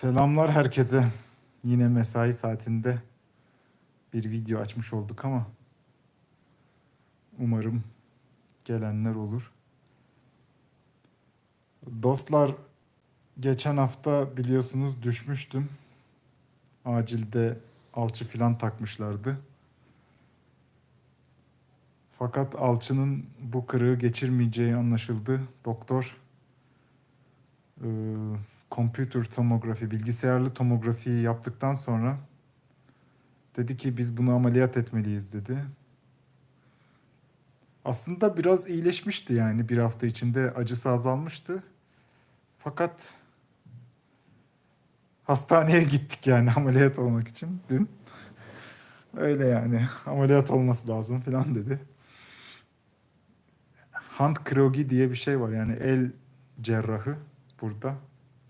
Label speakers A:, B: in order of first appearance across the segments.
A: Selamlar herkese. Yine mesai saatinde bir video açmış olduk ama umarım gelenler olur. Dostlar geçen hafta biliyorsunuz düşmüştüm. Acilde alçı filan takmışlardı. Fakat alçının bu kırığı geçirmeyeceği anlaşıldı. Doktor computer tomografi, bilgisayarlı tomografiyi yaptıktan sonra dedi ki biz bunu ameliyat etmeliyiz dedi. Aslında biraz iyileşmişti yani bir hafta içinde acısı azalmıştı. Fakat hastaneye gittik yani ameliyat olmak için dün. Öyle yani ameliyat olması lazım falan dedi. Hand krogi diye bir şey var yani el cerrahı burada.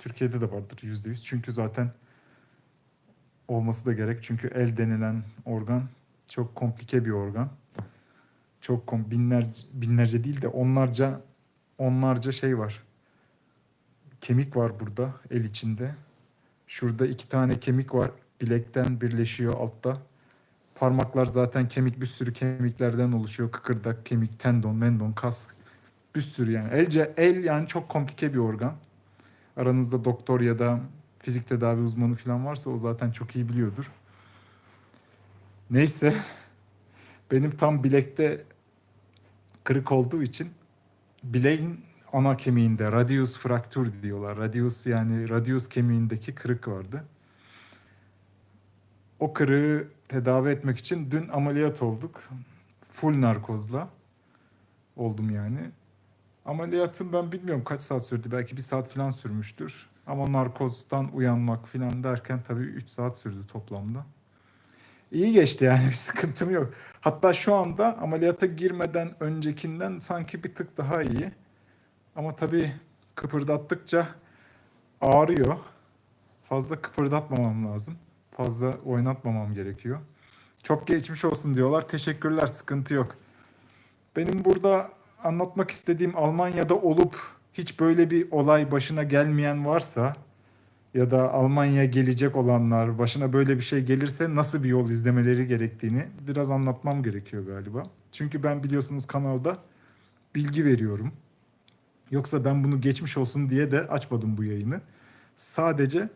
A: Türkiye'de de vardır yüzde yüz. Çünkü zaten olması da gerek. Çünkü el denilen organ çok komplike bir organ. Çok kom binlerce, binlerce değil de onlarca onlarca şey var. Kemik var burada el içinde. Şurada iki tane kemik var. Bilekten birleşiyor altta. Parmaklar zaten kemik bir sürü kemiklerden oluşuyor. Kıkırdak, kemik, tendon, mendon, kas. Bir sürü yani. Elce, el yani çok komplike bir organ aranızda doktor ya da fizik tedavi uzmanı falan varsa o zaten çok iyi biliyordur. Neyse benim tam bilekte kırık olduğu için bileğin ana kemiğinde radius fraktur diyorlar. Radius yani radius kemiğindeki kırık vardı. O kırığı tedavi etmek için dün ameliyat olduk. Full narkozla oldum yani. Ameliyatım ben bilmiyorum kaç saat sürdü. Belki bir saat falan sürmüştür. Ama narkozdan uyanmak falan derken tabii 3 saat sürdü toplamda. İyi geçti yani bir sıkıntım yok. Hatta şu anda ameliyata girmeden öncekinden sanki bir tık daha iyi. Ama tabii kıpırdattıkça ağrıyor. Fazla kıpırdatmamam lazım. Fazla oynatmamam gerekiyor. Çok geçmiş olsun diyorlar. Teşekkürler, sıkıntı yok. Benim burada anlatmak istediğim Almanya'da olup hiç böyle bir olay başına gelmeyen varsa ya da Almanya'ya gelecek olanlar başına böyle bir şey gelirse nasıl bir yol izlemeleri gerektiğini biraz anlatmam gerekiyor galiba. Çünkü ben biliyorsunuz kanalda bilgi veriyorum. Yoksa ben bunu geçmiş olsun diye de açmadım bu yayını. Sadece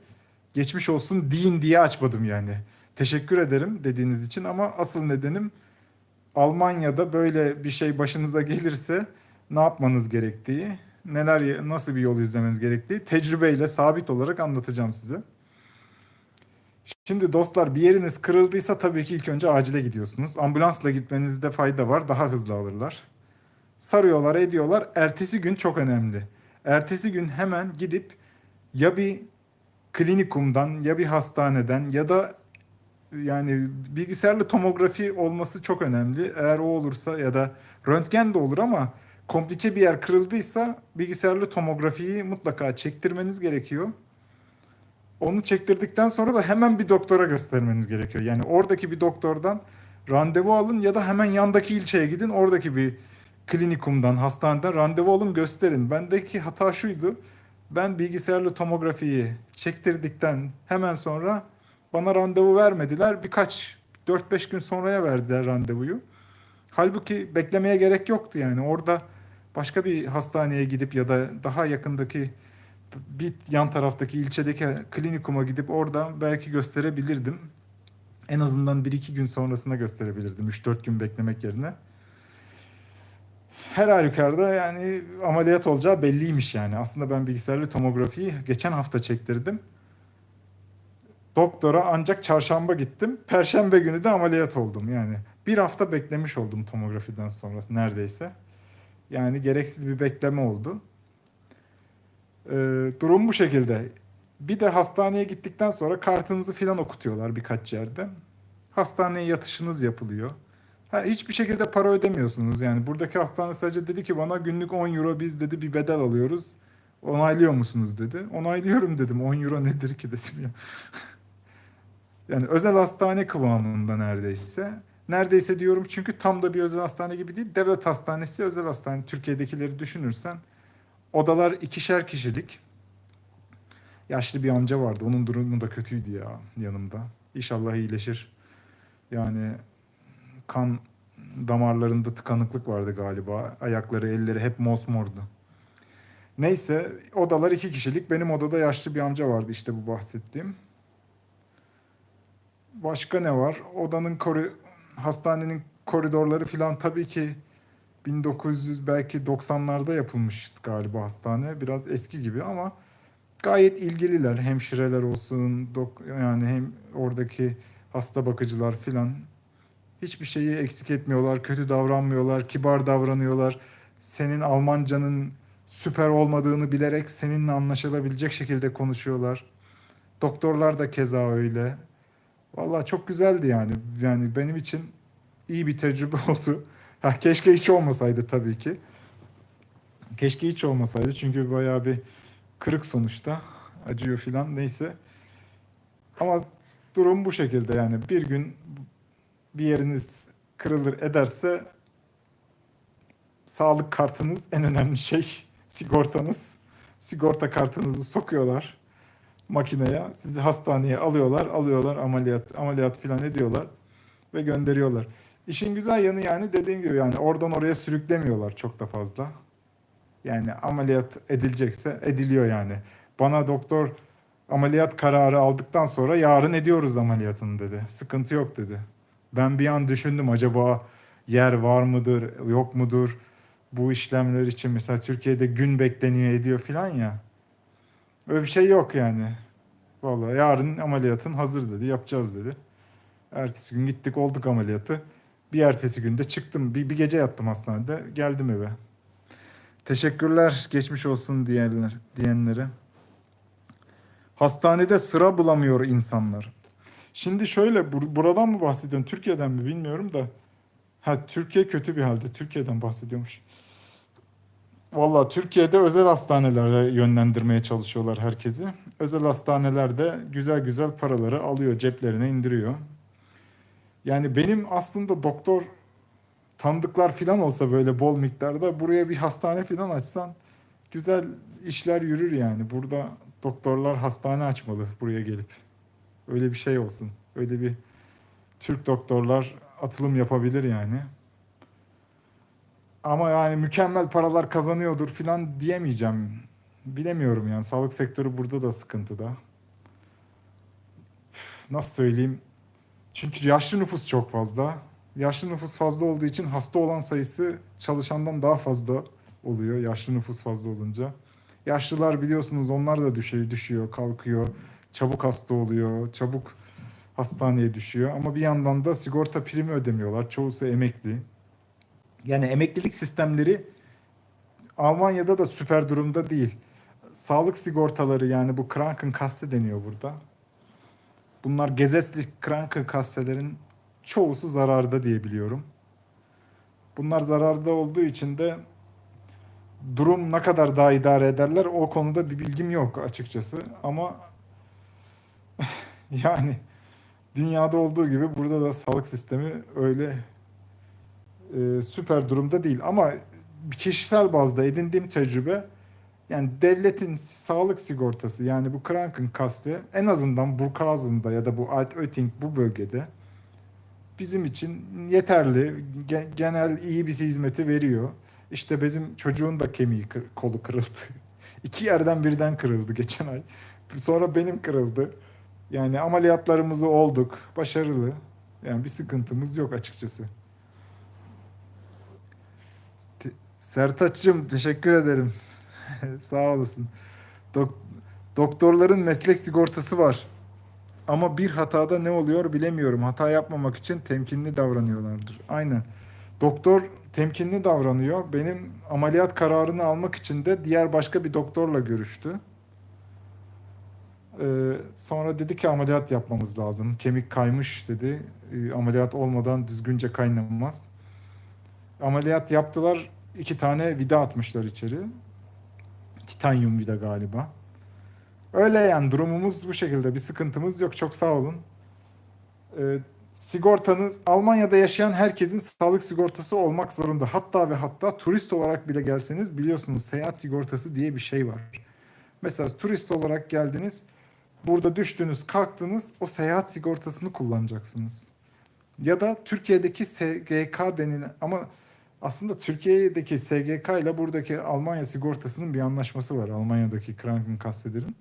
A: geçmiş olsun deyin diye açmadım yani. Teşekkür ederim dediğiniz için ama asıl nedenim Almanya'da böyle bir şey başınıza gelirse ne yapmanız gerektiği, neler nasıl bir yol izlemeniz gerektiği tecrübeyle sabit olarak anlatacağım size. Şimdi dostlar bir yeriniz kırıldıysa tabii ki ilk önce acile gidiyorsunuz. Ambulansla gitmenizde fayda var. Daha hızlı alırlar. Sarıyorlar, ediyorlar. Ertesi gün çok önemli. Ertesi gün hemen gidip ya bir klinikumdan ya bir hastaneden ya da yani bilgisayarlı tomografi olması çok önemli. Eğer o olursa ya da röntgen de olur ama komplike bir yer kırıldıysa bilgisayarlı tomografiyi mutlaka çektirmeniz gerekiyor. Onu çektirdikten sonra da hemen bir doktora göstermeniz gerekiyor. Yani oradaki bir doktordan randevu alın ya da hemen yandaki ilçeye gidin. Oradaki bir klinikumdan, hastaneden randevu alın gösterin. Bendeki hata şuydu. Ben bilgisayarlı tomografiyi çektirdikten hemen sonra bana randevu vermediler. Birkaç 4-5 gün sonraya verdiler randevuyu. Halbuki beklemeye gerek yoktu yani. Orada başka bir hastaneye gidip ya da daha yakındaki bir yan taraftaki ilçedeki klinikuma gidip orada belki gösterebilirdim. En azından 1-2 gün sonrasında gösterebilirdim. 3-4 gün beklemek yerine. Her halükarda yani ameliyat olacağı belliymiş yani. Aslında ben bilgisayarlı tomografiyi geçen hafta çektirdim. Doktora ancak çarşamba gittim. Perşembe günü de ameliyat oldum yani. Bir hafta beklemiş oldum tomografiden sonrası neredeyse. Yani gereksiz bir bekleme oldu. Ee, durum bu şekilde. Bir de hastaneye gittikten sonra kartınızı filan okutuyorlar birkaç yerde. Hastaneye yatışınız yapılıyor. Ha, hiçbir şekilde para ödemiyorsunuz yani. Buradaki hastane sadece dedi ki bana günlük 10 euro biz dedi bir bedel alıyoruz. Onaylıyor musunuz dedi. Onaylıyorum dedim. 10 euro nedir ki dedim ya. Yani özel hastane kıvamında neredeyse. Neredeyse diyorum çünkü tam da bir özel hastane gibi değil. Devlet hastanesi özel hastane. Türkiye'dekileri düşünürsen odalar ikişer kişilik. Yaşlı bir amca vardı. Onun durumu da kötüydü ya yanımda. İnşallah iyileşir. Yani kan damarlarında tıkanıklık vardı galiba. Ayakları, elleri hep mosmordu. Neyse odalar iki kişilik. Benim odada yaşlı bir amca vardı işte bu bahsettiğim. Başka ne var? Odanın kori hastanenin koridorları filan tabii ki 1900 belki 90'larda yapılmış galiba hastane. Biraz eski gibi ama gayet ilgililer. Hemşireler olsun, dok- yani hem oradaki hasta bakıcılar filan hiçbir şeyi eksik etmiyorlar, kötü davranmıyorlar, kibar davranıyorlar. Senin Almancanın süper olmadığını bilerek seninle anlaşılabilecek şekilde konuşuyorlar. Doktorlar da keza öyle. Vallahi çok güzeldi yani. Yani benim için iyi bir tecrübe oldu. Ha, keşke hiç olmasaydı tabii ki. Keşke hiç olmasaydı çünkü bayağı bir kırık sonuçta. Acıyor filan neyse. Ama durum bu şekilde yani bir gün bir yeriniz kırılır ederse sağlık kartınız en önemli şey. Sigortanız. Sigorta kartınızı sokuyorlar makineye. Sizi hastaneye alıyorlar, alıyorlar ameliyat ameliyat filan ediyorlar ve gönderiyorlar. İşin güzel yanı yani dediğim gibi yani oradan oraya sürüklemiyorlar çok da fazla. Yani ameliyat edilecekse ediliyor yani. Bana doktor ameliyat kararı aldıktan sonra yarın ediyoruz ameliyatını dedi. Sıkıntı yok dedi. Ben bir an düşündüm acaba yer var mıdır, yok mudur? Bu işlemler için mesela Türkiye'de gün bekleniyor ediyor filan ya. Öyle bir şey yok yani. Vallahi yarın ameliyatın hazır dedi, yapacağız dedi. Ertesi gün gittik olduk ameliyatı. Bir ertesi günde çıktım. Bir, bir gece yattım hastanede. Geldim eve. Teşekkürler geçmiş olsun diyenler, diyenlere. Hastanede sıra bulamıyor insanlar. Şimdi şöyle bur- buradan mı bahsediyorsun? Türkiye'den mi bilmiyorum da. Ha Türkiye kötü bir halde. Türkiye'den bahsediyormuş. Valla Türkiye'de özel hastanelere yönlendirmeye çalışıyorlar herkesi. Özel hastanelerde güzel güzel paraları alıyor, ceplerine indiriyor. Yani benim aslında doktor tanıdıklar filan olsa böyle bol miktarda buraya bir hastane filan açsan güzel işler yürür yani. Burada doktorlar hastane açmalı buraya gelip. Öyle bir şey olsun. Öyle bir Türk doktorlar atılım yapabilir yani. Ama yani mükemmel paralar kazanıyordur filan diyemeyeceğim. Bilemiyorum yani sağlık sektörü burada da sıkıntıda. Nasıl söyleyeyim? Çünkü yaşlı nüfus çok fazla. Yaşlı nüfus fazla olduğu için hasta olan sayısı çalışandan daha fazla oluyor yaşlı nüfus fazla olunca. Yaşlılar biliyorsunuz onlar da düşüyor, düşüyor, kalkıyor, çabuk hasta oluyor, çabuk hastaneye düşüyor. Ama bir yandan da sigorta primi ödemiyorlar. Çoğusu emekli. Yani emeklilik sistemleri Almanya'da da süper durumda değil. Sağlık sigortaları yani bu Krankenkasse deniyor burada. Bunlar Gesetzlich Krankenkasse'lerin çoğusu zararda diye biliyorum. Bunlar zararda olduğu için de durum ne kadar daha idare ederler o konuda bir bilgim yok açıkçası. Ama yani dünyada olduğu gibi burada da sağlık sistemi öyle e, süper durumda değil. Ama kişisel bazda edindiğim tecrübe yani devletin sağlık sigortası yani bu Krankenkasse en azından Burghausen'da ya da bu Alt-Ötting bu bölgede bizim için yeterli, ge- genel iyi bir hizmeti veriyor. İşte bizim çocuğun da kemiği kolu kırıldı. İki yerden birden kırıldı geçen ay. Sonra benim kırıldı. Yani ameliyatlarımızı olduk. Başarılı. Yani bir sıkıntımız yok açıkçası. Te- Sertaç'cığım teşekkür ederim. Sağ olasın. Dok- doktorların meslek sigortası var. Ama bir hatada ne oluyor bilemiyorum. Hata yapmamak için temkinli davranıyorlardır. Aynen. Doktor temkinli davranıyor. Benim ameliyat kararını almak için de diğer başka bir doktorla görüştü. Ee, sonra dedi ki ameliyat yapmamız lazım. Kemik kaymış dedi. Ee, ameliyat olmadan düzgünce kaynamaz. Ameliyat yaptılar. İki tane vida atmışlar içeri. Titanyum vida galiba. Öyle yani durumumuz bu şekilde. Bir sıkıntımız yok. Çok sağ olun. Ee, sigortanız Almanya'da yaşayan herkesin sağlık sigortası olmak zorunda. Hatta ve hatta turist olarak bile gelseniz biliyorsunuz seyahat sigortası diye bir şey var. Mesela turist olarak geldiniz. Burada düştünüz, kalktınız. O seyahat sigortasını kullanacaksınız. Ya da Türkiye'deki SGK denilen ama aslında Türkiye'deki SGK ile buradaki Almanya sigortasının bir anlaşması var. Almanya'daki Krankenkasse'lerin.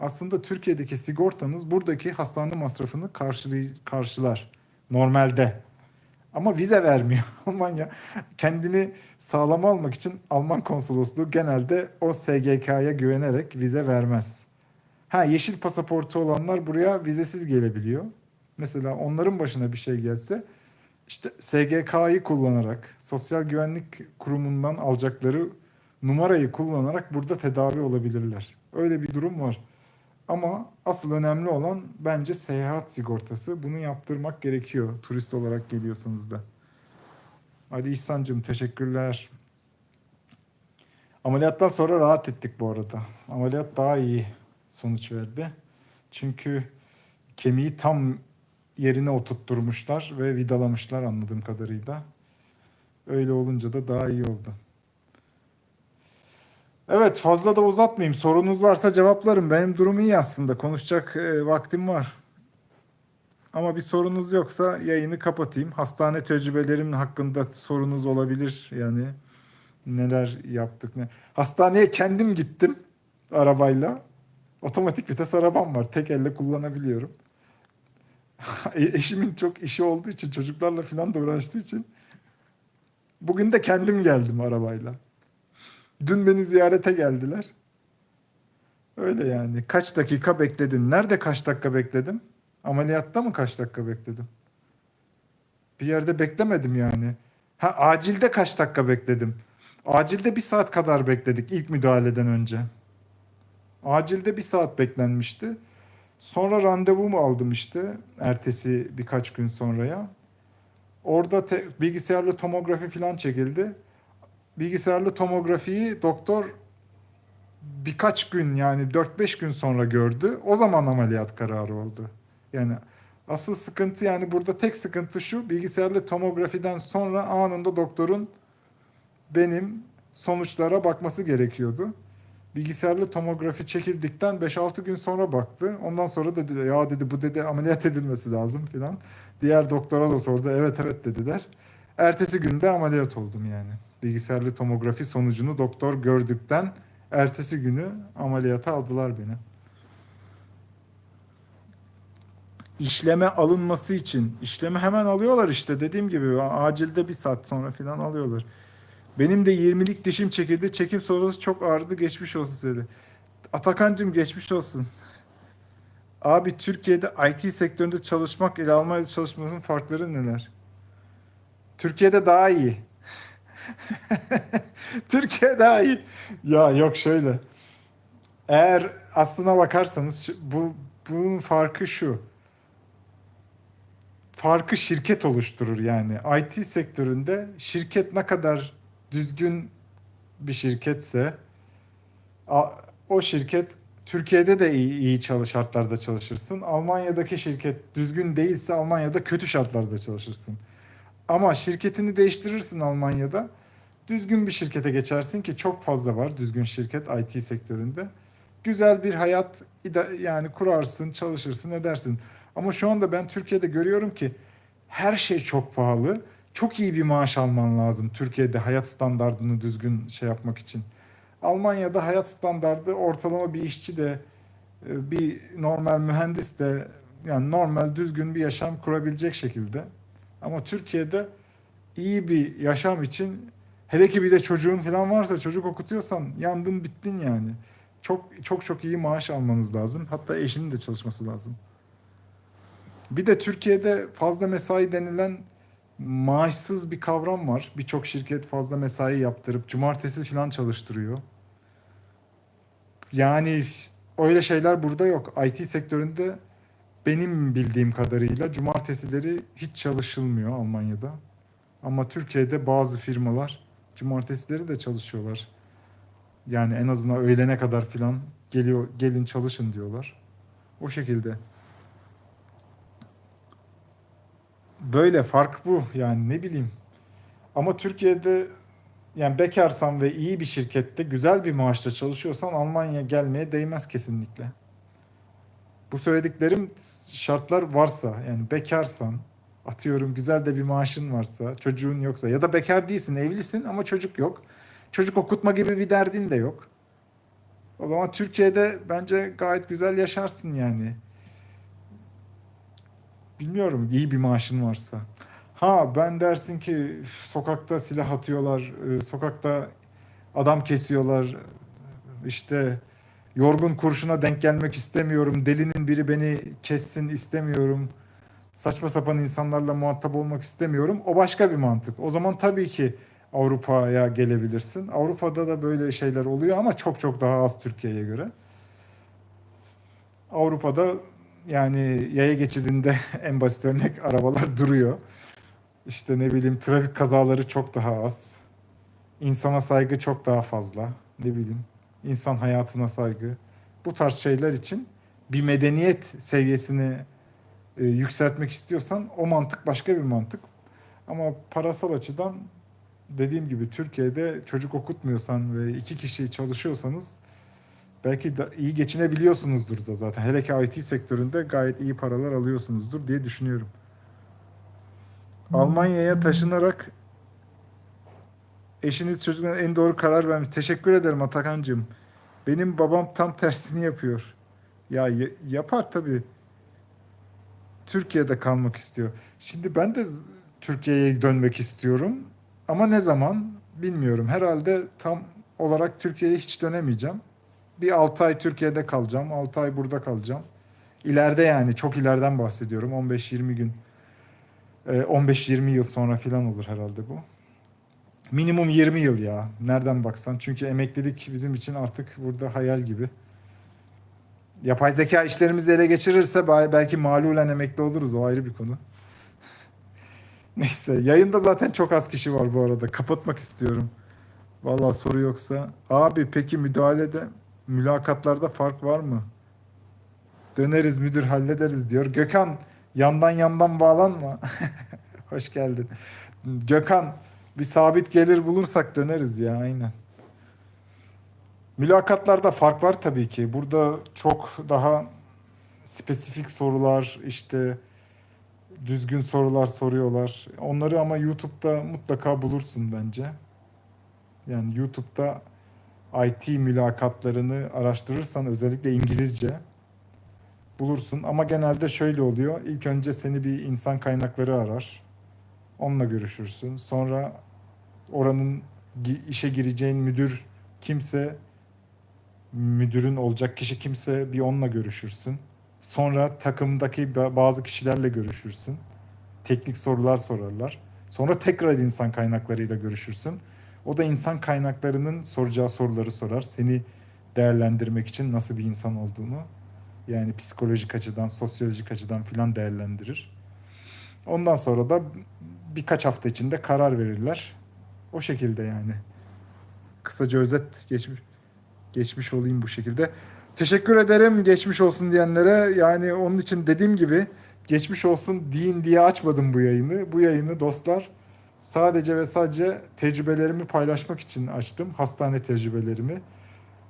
A: Aslında Türkiye'deki sigortanız buradaki hastane masrafını karşılay- karşılar normalde. Ama vize vermiyor Almanya. Kendini sağlama almak için Alman konsolosluğu genelde o SGK'ya güvenerek vize vermez. Ha yeşil pasaportu olanlar buraya vizesiz gelebiliyor. Mesela onların başına bir şey gelse işte SGK'yı kullanarak, Sosyal Güvenlik Kurumu'ndan alacakları numarayı kullanarak burada tedavi olabilirler. Öyle bir durum var. Ama asıl önemli olan bence seyahat sigortası. Bunu yaptırmak gerekiyor turist olarak geliyorsanız da. Hadi İhsan'cığım teşekkürler. Ameliyattan sonra rahat ettik bu arada. Ameliyat daha iyi sonuç verdi. Çünkü kemiği tam yerine oturtturmuşlar ve vidalamışlar anladığım kadarıyla. Öyle olunca da daha iyi oldu. Evet fazla da uzatmayayım. Sorunuz varsa cevaplarım. Benim durum iyi aslında. Konuşacak e, vaktim var. Ama bir sorunuz yoksa yayını kapatayım. Hastane tecrübelerim hakkında sorunuz olabilir. Yani neler yaptık ne. Hastaneye kendim gittim arabayla. Otomatik vites arabam var. Tek elle kullanabiliyorum. E, Eşimin çok işi olduğu için çocuklarla falan da uğraştığı için bugün de kendim geldim arabayla. Dün beni ziyarete geldiler. Öyle yani. Kaç dakika bekledin? Nerede kaç dakika bekledim? Ameliyatta mı kaç dakika bekledim? Bir yerde beklemedim yani. Ha acilde kaç dakika bekledim? Acilde bir saat kadar bekledik ilk müdahaleden önce. Acilde bir saat beklenmişti. Sonra randevumu aldım işte ertesi birkaç gün sonraya. Orada te- bilgisayarlı tomografi falan çekildi. Bilgisayarlı tomografiyi doktor birkaç gün yani 4-5 gün sonra gördü. O zaman ameliyat kararı oldu. Yani asıl sıkıntı yani burada tek sıkıntı şu bilgisayarlı tomografiden sonra anında doktorun benim sonuçlara bakması gerekiyordu. Bilgisayarlı tomografi çekildikten 5-6 gün sonra baktı. Ondan sonra dedi ya dedi bu dedi ameliyat edilmesi lazım filan. Diğer doktora da sordu. Evet evet dediler. Ertesi günde ameliyat oldum yani. Bilgisayarlı tomografi sonucunu doktor gördükten ertesi günü ameliyata aldılar beni. İşleme alınması için işlemi hemen alıyorlar işte dediğim gibi acilde bir saat sonra filan alıyorlar. Benim de 20'lik dişim çekildi. Çekim sonrası çok ağrıdı. Geçmiş olsun dedi. Atakancım geçmiş olsun. Abi Türkiye'de IT sektöründe çalışmak ile Almanya'da çalışmanın farkları neler? Türkiye'de daha iyi. Türkiye daha iyi. Ya yok şöyle. Eğer aslına bakarsanız bu bunun farkı şu. Farkı şirket oluşturur yani. IT sektöründe şirket ne kadar düzgün bir şirketse o şirket Türkiye'de de iyi, iyi çalış şartlarda çalışırsın. Almanya'daki şirket düzgün değilse Almanya'da kötü şartlarda çalışırsın. Ama şirketini değiştirirsin Almanya'da. Düzgün bir şirkete geçersin ki çok fazla var düzgün şirket IT sektöründe. Güzel bir hayat yani kurarsın, çalışırsın, edersin. Ama şu anda ben Türkiye'de görüyorum ki her şey çok pahalı. Çok iyi bir maaş alman lazım Türkiye'de hayat standartını düzgün şey yapmak için. Almanya'da hayat standardı ortalama bir işçi de e, bir normal mühendis de yani normal düzgün bir yaşam kurabilecek şekilde. Ama Türkiye'de iyi bir yaşam için hele ki bir de çocuğun falan varsa çocuk okutuyorsan yandın bittin yani. Çok çok çok iyi maaş almanız lazım. Hatta eşinin de çalışması lazım. Bir de Türkiye'de fazla mesai denilen maaşsız bir kavram var. Birçok şirket fazla mesai yaptırıp cumartesi falan çalıştırıyor. Yani öyle şeyler burada yok. IT sektöründe benim bildiğim kadarıyla cumartesileri hiç çalışılmıyor Almanya'da. Ama Türkiye'de bazı firmalar cumartesileri de çalışıyorlar. Yani en azından öğlene kadar filan geliyor gelin çalışın diyorlar. O şekilde. Böyle fark bu yani ne bileyim. Ama Türkiye'de yani bekarsan ve iyi bir şirkette güzel bir maaşla çalışıyorsan Almanya'ya gelmeye değmez kesinlikle. Bu söylediklerim şartlar varsa yani bekarsan atıyorum güzel de bir maaşın varsa çocuğun yoksa ya da bekar değilsin evlisin ama çocuk yok. Çocuk okutma gibi bir derdin de yok. O zaman Türkiye'de bence gayet güzel yaşarsın yani. Bilmiyorum iyi bir maaşın varsa. Ha ben dersin ki "Üf, sokakta silah atıyorlar, e, sokakta adam kesiyorlar. işte yorgun kurşuna denk gelmek istemiyorum. Delinin biri beni kessin istemiyorum. Saçma sapan insanlarla muhatap olmak istemiyorum. O başka bir mantık. O zaman tabii ki Avrupa'ya gelebilirsin. Avrupa'da da böyle şeyler oluyor ama çok çok daha az Türkiye'ye göre. Avrupa'da yani yaya geçidinde en basit örnek arabalar duruyor. İşte ne bileyim trafik kazaları çok daha az. İnsana saygı çok daha fazla. Ne bileyim insan hayatına saygı. Bu tarz şeyler için bir medeniyet seviyesini e, yükseltmek istiyorsan o mantık başka bir mantık. Ama parasal açıdan dediğim gibi Türkiye'de çocuk okutmuyorsan ve iki kişi çalışıyorsanız belki de iyi geçinebiliyorsunuzdur da zaten. Hele ki IT sektöründe gayet iyi paralar alıyorsunuzdur diye düşünüyorum. Almanya'ya taşınarak eşiniz çocuklarına en doğru karar vermiş. Teşekkür ederim Atakan'cığım. Benim babam tam tersini yapıyor. Ya yapar tabii. Türkiye'de kalmak istiyor. Şimdi ben de Türkiye'ye dönmek istiyorum. Ama ne zaman bilmiyorum. Herhalde tam olarak Türkiye'ye hiç dönemeyeceğim. Bir 6 ay Türkiye'de kalacağım. 6 ay burada kalacağım. İleride yani çok ileriden bahsediyorum. 15-20 gün. Ee, 15-20 yıl sonra falan olur herhalde bu. Minimum 20 yıl ya. Nereden baksan. Çünkü emeklilik bizim için artık burada hayal gibi. Yapay zeka işlerimizi ele geçirirse belki malulen emekli oluruz. O ayrı bir konu. Neyse. Yayında zaten çok az kişi var bu arada. Kapatmak istiyorum. Vallahi soru yoksa. Abi peki müdahalede mülakatlarda fark var mı? Döneriz müdür hallederiz diyor. Gökhan yandan yandan bağlanma. Hoş geldin. Gökhan bir sabit gelir bulursak döneriz ya aynen. Mülakatlarda fark var tabii ki. Burada çok daha spesifik sorular işte düzgün sorular soruyorlar. Onları ama YouTube'da mutlaka bulursun bence. Yani YouTube'da IT mülakatlarını araştırırsan özellikle İngilizce bulursun. Ama genelde şöyle oluyor. İlk önce seni bir insan kaynakları arar. Onunla görüşürsün. Sonra oranın işe gireceğin müdür kimse müdürün olacak kişi kimse bir onunla görüşürsün. Sonra takımdaki ba- bazı kişilerle görüşürsün. Teknik sorular sorarlar. Sonra tekrar insan kaynaklarıyla görüşürsün. O da insan kaynaklarının soracağı soruları sorar. Seni değerlendirmek için nasıl bir insan olduğunu yani psikolojik açıdan, sosyolojik açıdan filan değerlendirir. Ondan sonra da birkaç hafta içinde karar verirler. O şekilde yani. Kısaca özet geçmiş geçmiş olayım bu şekilde. Teşekkür ederim geçmiş olsun diyenlere. Yani onun için dediğim gibi geçmiş olsun deyin diye açmadım bu yayını. Bu yayını dostlar sadece ve sadece tecrübelerimi paylaşmak için açtım. Hastane tecrübelerimi.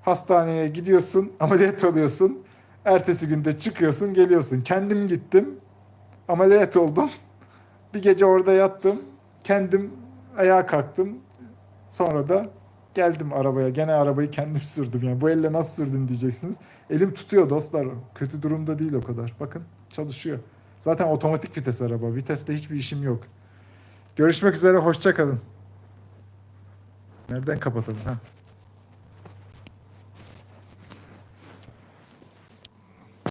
A: Hastaneye gidiyorsun, ameliyat oluyorsun. Ertesi günde çıkıyorsun, geliyorsun. Kendim gittim. Ameliyat oldum. Bir gece orada yattım. Kendim ayağa kalktım. Sonra da geldim arabaya. Gene arabayı kendim sürdüm. Yani bu elle nasıl sürdün diyeceksiniz. Elim tutuyor dostlar. Kötü durumda değil o kadar. Bakın çalışıyor. Zaten otomatik vites araba. Viteste hiçbir işim yok. Görüşmek üzere. Hoşça kalın. Nereden kapatalım? Ha.